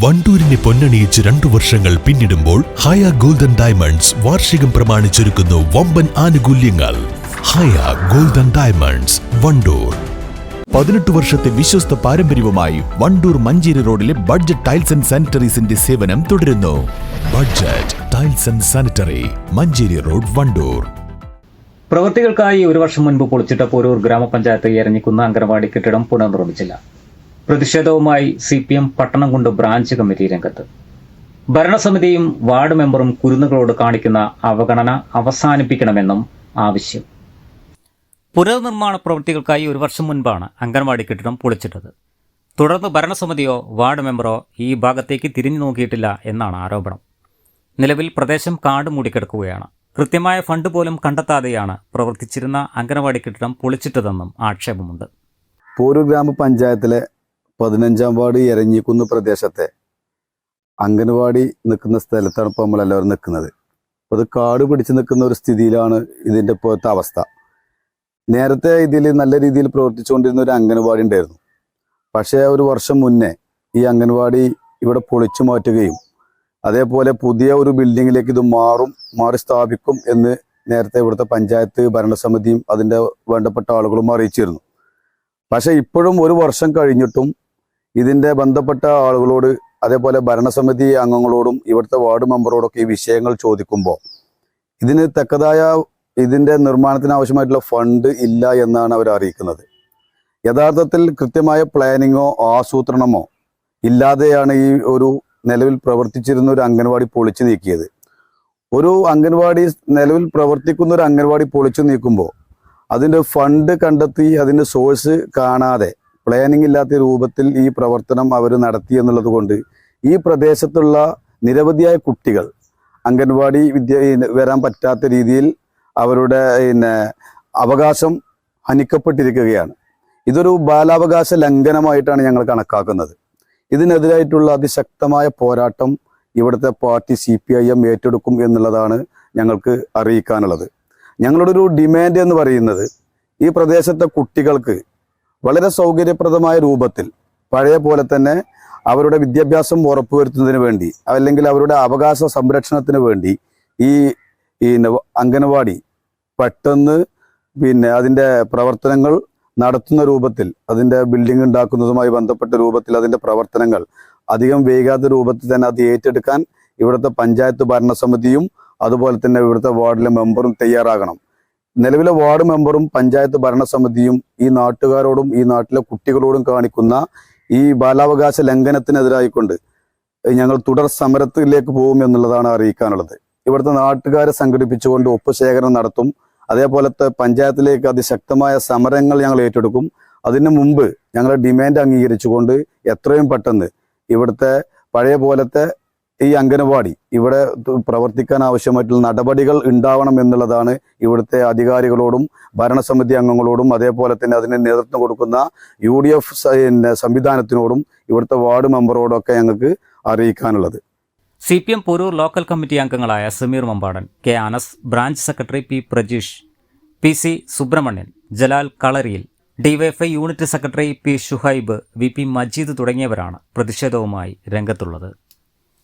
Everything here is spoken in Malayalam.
വണ്ടൂരിനെ പൊന്നണിയിച്ച് രണ്ടു വർഷങ്ങൾ പിന്നിടുമ്പോൾ ഹയ ഗോൾഡൻ ഡയമണ്ട്സ് വാർഷികം പ്രമാണിച്ചൊരുക്കുന്നു വമ്പൻ ആനുകൂല്യങ്ങൾ. Haya golden diamonds Wandoor. പതിനെട്ട് വർഷത്തെ വിശ്വസ്ത പാരമ്പര്യവുമായി വണ്ടൂർ മഞ്ചേരി റോഡിലെ ബഡ്ജറ്റ് ടൈൽസ് ആൻഡ് സാനിറ്ററീസിന്റെ സേവനം തുടരുന്നു. Budget tiles and sanitary Manjeri road Wandoor. പ്രവൃത്തികൾക്കായി ഒരു വർഷം മുൻപ് പൊളിച്ചിട്ട പോരൂർ ഗ്രാമപഞ്ചായത്ത് എരഞ്ഞിക്കുന്ന അംഗനവാടി കെട്ടിടം പുനർനിർമ്മിച്ചില്ല. പ്രതിഷേധവുമായി C P M Pattanamkundu branch committee രംഗത്ത്. ഭരണസമിതിയും വാർഡ് മെമ്പറും കുരുന്നുകളോട് കാണിക്കുന്ന അവഗണന അവസാനിപ്പിക്കണമെന്നും ആവശ്യം. പുനർനിർമ്മാണ പ്രവൃത്തികൾക്കായി ഒരു വർഷം മുൻപാണ് അംഗൻവാടി കെട്ടിടം പൊളിച്ചിട്ടത്. തുടർന്ന് ഭരണസമിതിയോ വാർഡ് മെമ്പറോ ഈ ഭാഗത്തേക്ക് തിരിഞ്ഞു നോക്കിയിട്ടില്ല എന്നാണ് ആരോപണം. നിലവിൽ പ്രദേശം കാട് മൂടിക്കിടക്കുകയാണ്. കൃത്യമായ ഫണ്ട് പോലും കണ്ടെത്താതെയാണ് പ്രവർത്തിച്ചിരുന്ന അംഗനവാടി കെട്ടിടം പൊളിച്ചിട്ടതെന്നും ആക്ഷേപമുണ്ട്. പോരൂർ ഗ്രാമപഞ്ചായത്തിലെ പതിനഞ്ചാം വാർഡ് എരഞ്ഞിക്കുന്ന് പ്രദേശത്തെ അംഗനവാടി നിൽക്കുന്ന സ്ഥലത്താണ് ഇപ്പോൾ നമ്മളെല്ലാവരും നിൽക്കുന്നത്. അപ്പോൾ അത് കാട് പിടിച്ച് നിൽക്കുന്ന ഒരു സ്ഥിതിയിലാണ് ഇതിന്റെ ഇപ്പോഴത്തെ അവസ്ഥ. നേരത്തെ ഇതിൽ നല്ല രീതിയിൽ പ്രവർത്തിച്ചുകൊണ്ടിരുന്ന ഒരു അംഗനവാടി ഉണ്ടായിരുന്നു. പക്ഷേ ഒരു വർഷം മുന്നേ ഈ അംഗനവാടി ഇവിടെ പൊളിച്ചു മാറ്റുകയും അതേപോലെ പുതിയ ഒരു ബിൽഡിങ്ങിലേക്ക് ഇത് മാറും മാറി സ്ഥാപിക്കും എന്ന് നേരത്തെ ഇവിടുത്തെ പഞ്ചായത്ത് ഭരണസമിതിയും അതിന്റെ വേണ്ടപ്പെട്ട ആളുകളും അറിയിച്ചിരുന്നു. പക്ഷേ ഇപ്പോഴും ഒരു വർഷം കഴിഞ്ഞിട്ടും ഇതിന്റെ ബന്ധപ്പെട്ട ആളുകളോട് അതേപോലെ ഭരണസമിതി അംഗങ്ങളോടും ഇവിടുത്തെ വാർഡ് മെമ്പറോടൊക്കെ ഈ വിഷയങ്ങൾ ചോദിക്കുമ്പോൾ ഇതിന് തക്കതായ ഇതിന്റെ നിർമ്മാണത്തിന് ആവശ്യമായിട്ടുള്ള ഫണ്ട് ഇല്ല എന്നാണ് അവർ അറിയിക്കുന്നത്. യഥാർത്ഥത്തിൽ കൃത്യമായ പ്ലാനിങ്ങോ ആസൂത്രണമോ ഇല്ലാതെയാണ് ഈ ഒരു നിലവിൽ പ്രവർത്തിച്ചിരുന്ന ഒരു അംഗൻവാടി പൊളിച്ചു നീക്കിയത്. ഒരു അംഗൻവാടി നിലവിൽ പ്രവർത്തിക്കുന്ന ഒരു അംഗൻവാടി പൊളിച്ചു നീക്കുമ്പോൾ അതിന്റെ ഫണ്ട് കണ്ടെത്തി അതിന്റെ സോഴ്സ് കാണാതെ പ്ലാനിങ് ഇല്ലാത്ത രൂപത്തിൽ ഈ പ്രവർത്തനം അവർ നടത്തി എന്നുള്ളത് കൊണ്ട് ഈ പ്രദേശത്തുള്ള നിരവധിയായ കുട്ടികൾ അംഗൻവാടി വിദ്യ വരാൻ പറ്റാത്ത രീതിയിൽ അവരുടെ പിന്നെ അവകാശം ഹനിക്കപ്പെട്ടിരിക്കുകയാണ്. ഇതൊരു ബാലാവകാശ ലംഘനമായിട്ടാണ് ഞങ്ങൾ കണക്കാക്കുന്നത്. ഇതിനെതിരായിട്ടുള്ള അതിശക്തമായ പോരാട്ടം ഇവിടുത്തെ party C P I M ഏറ്റെടുക്കും എന്നുള്ളതാണ് ഞങ്ങൾക്ക് അറിയിക്കാനുള്ളത്. ഞങ്ങളുടെ ഒരു ഡിമാൻഡ് എന്ന് പറയുന്നത് ഈ പ്രദേശത്തെ കുട്ടികൾക്ക് വളരെ സൗകര്യപ്രദമായ രൂപത്തിൽ പഴയ പോലെ തന്നെ അവരുടെ വിദ്യാഭ്യാസം ഉറപ്പുവരുത്തുന്നതിന് വേണ്ടി അല്ലെങ്കിൽ അവരുടെ അവകാശ സംരക്ഷണത്തിന് വേണ്ടി ഈ ഈ നവ- അംഗനവാടി പെട്ടെന്ന് പിന്നെ അതിന്റെ പ്രവർത്തനങ്ങൾ നടത്തുന്ന രൂപത്തിൽ അതിന്റെ ബിൽഡിംഗ് ഉണ്ടാക്കുന്നതുമായി ബന്ധപ്പെട്ട രൂപത്തിൽ അതിന്റെ പ്രവർത്തനങ്ങൾ അധികം വേഗാത്ത രൂപത്തിൽ തന്നെ അത് ഏറ്റെടുക്കാൻ ഇവിടുത്തെ പഞ്ചായത്ത് ഭരണസമിതിയും അതുപോലെ തന്നെ ഇവിടുത്തെ വാർഡിലെ മെമ്പറും തയ്യാറാകണം. നിലവിലെ വാർഡ് മെമ്പറും പഞ്ചായത്ത് ഭരണസമിതിയും ഈ നാട്ടുകാരോടും ഈ നാട്ടിലെ കുട്ടികളോടും കാണിക്കുന്ന ഈ ബാലാവകാശ ലംഘനത്തിനെതിരായിക്കൊണ്ട് ഞങ്ങൾ തുടർ സമരത്തിലേക്ക് പോകും എന്നുള്ളതാണ് അറിയിക്കാനുള്ളത്. ഇവിടുത്തെ നാട്ടുകാരെ സംഘടിപ്പിച്ചുകൊണ്ട് ഒപ്പ് ശേഖരണം നടത്തും. അതേപോലത്തെ പഞ്ചായത്തിലേക്ക് അതിശക്തമായ സമരങ്ങൾ ഞങ്ങൾ ഏറ്റെടുക്കും. അതിനു മുമ്പ് ഞങ്ങളുടെ ഡിമാൻഡ് അംഗീകരിച്ചുകൊണ്ട് എത്രയും പെട്ടെന്ന് ഇവിടുത്തെ പഴയ പോലത്തെ ഈ അംഗനവാടി ഇവിടെ പ്രവർത്തിക്കാൻ ആവശ്യമായിട്ടുള്ള നടപടികൾ ഉണ്ടാവണം എന്നുള്ളതാണ് ഇവിടുത്തെ അധികാരികളോടും ഭരണസമിതി അംഗങ്ങളോടും അതേപോലെ തന്നെ അതിന് നേതൃത്വം കൊടുക്കുന്ന യു ഡി എഫ് സംവിധാനത്തിനോടും ഇവിടുത്തെ വാർഡ് മെമ്പറോടും ഒക്കെ ഞങ്ങൾക്ക് അറിയിക്കാനുള്ളത്. C P M Poroor local committee അംഗങ്ങളായ Sameer Mambadan K Anas branch secretary P Prajeesh P C Subramanian Jalal Kalariyil DYFI unit secretary P Shuhaib V P Majeed തുടങ്ങിയവരാണ് പ്രതിഷേധവുമായി രംഗത്തുള്ളത്.